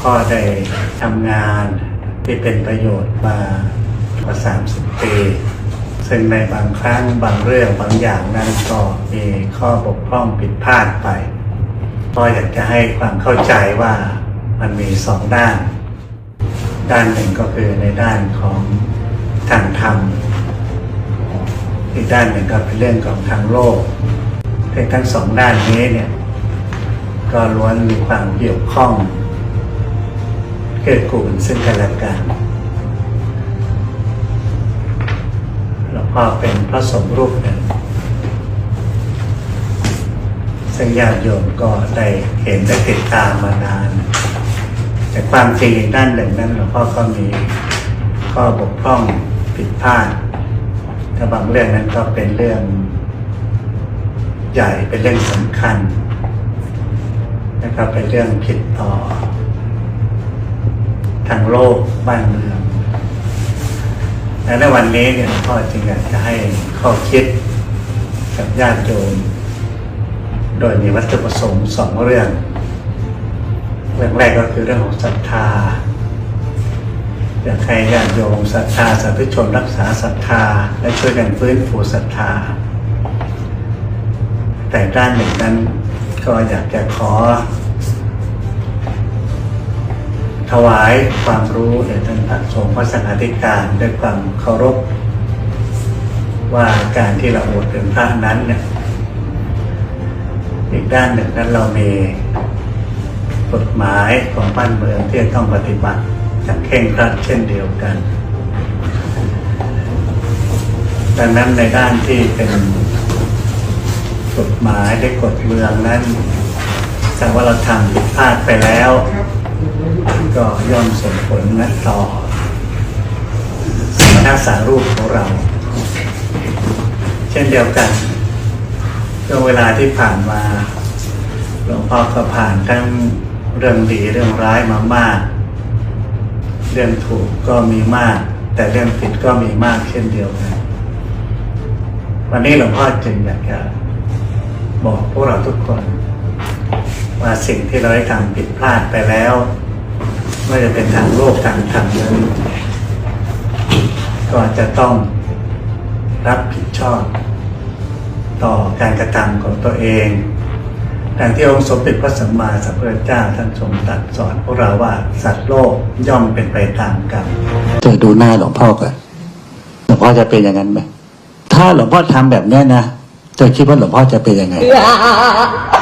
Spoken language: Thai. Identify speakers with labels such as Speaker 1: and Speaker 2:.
Speaker 1: พ่อได้ทำงานที่เป็นประโยชน์มากว่า 30 ปี ซึ่งในบางครั้งบางเรื่องบางอย่างนั้นก็มีข้อบกพร่องผิดพลาดไปพ่ออยากจะให้ความเข้าใจว่ามันมีสองด้าน ด้านหนึ่งก็คือในด้านของทางธรรม อีกด้านหนึ่งก็เป็นเรื่องของทางโลกทั้งสองด้านนี้เนี่ยก็ล้วนมีความเกี่ยวข้อง เกื้อกูลซึ่งกันและกันหลวงพ่อเป็นพระสงฆ์รูปหนึ่งซึ่งญาติโยมก็ได้เห็นได้ติดตามมานาน แต่ความจริงด้านหนึ่งนั้นหลวงพ่อก็มีข้อบกพร่องผิดพลาดถ้าบางเรื่องนั้นก็เป็นเรื่องใหญ่เป็นเรื่องสำคัญนะครับเป็นเรื่องผิดต่อ ทางโลกบ้านเมืองและในวันนี้เนี่ยพ่อจึงอยากจะให้ข้อคิดกับญาติโยม โดยมีวัตถุประสงค์สองเรื่อง เรื่องแรกก็คือเรื่องของศรัทธาอยากให้ญาติโยมศรัทธาสาธุชนรักษาศรัทธา และช่วยกันฟื้นฟูศรัทธา แต่ด้านหนึ่งนั้นก็อยากจะขอ ถวายความรู้แด่ท่านพระสงฆ์พระสังฆาธิการด้วยความเคารพ ว่าการที่เราบวชเป็นพระนั้นเนี่ยอีกด้านหนึ่งนั้นเรามีกฎหมายของบ้านเมืองที่ต้องปฏิบัติอย่างเคร่งครัดเช่นเดียวกัน ดังนั้นในด้านที่เป็นกฎหมายได้กฎเมืองนั้นแต่ว่าเราทำผิดพลาดไปแล้ว ก็ย่อมส่งผลนะต่อสมณสารูปของเรา เช่นเดียวกันช่วงเวลาที่ผ่านมาหลวงพ่อก็ผ่านทั้งเรื่องดีเรื่องร้ายมามาก เรื่องถูกก็มีมาก แต่เรื่องผิดก็มีมากเช่นเดียวกันวันนี้หลวงพ่อจึงอยากจะบอกพวกเราทุกคน ว่าสิ่งที่เราได้ทำผิดพลาดไปแล้ว ว่าจะเป็นทางโลกทางธรรมนั้นก็จะต้องรับผิดชอบ ต่อการกระทำของตัวเองดังที่องค์สมเด็จพระสัมมาสัมพุทธเจ้าท่านทรงตรัสสอนพวกเราว่าสัตว์โลกย่อมเป็นไปตามกรรมจะดูหน้าหลวงพ่อก่อนหลวงพ่อจะเป็นอย่างนั้นไหมถ้าหลวงพ่อทำแบบเนี้ยนะจะคิดว่าหลวงพ่อจะเป็นยังไง
Speaker 2: Ah!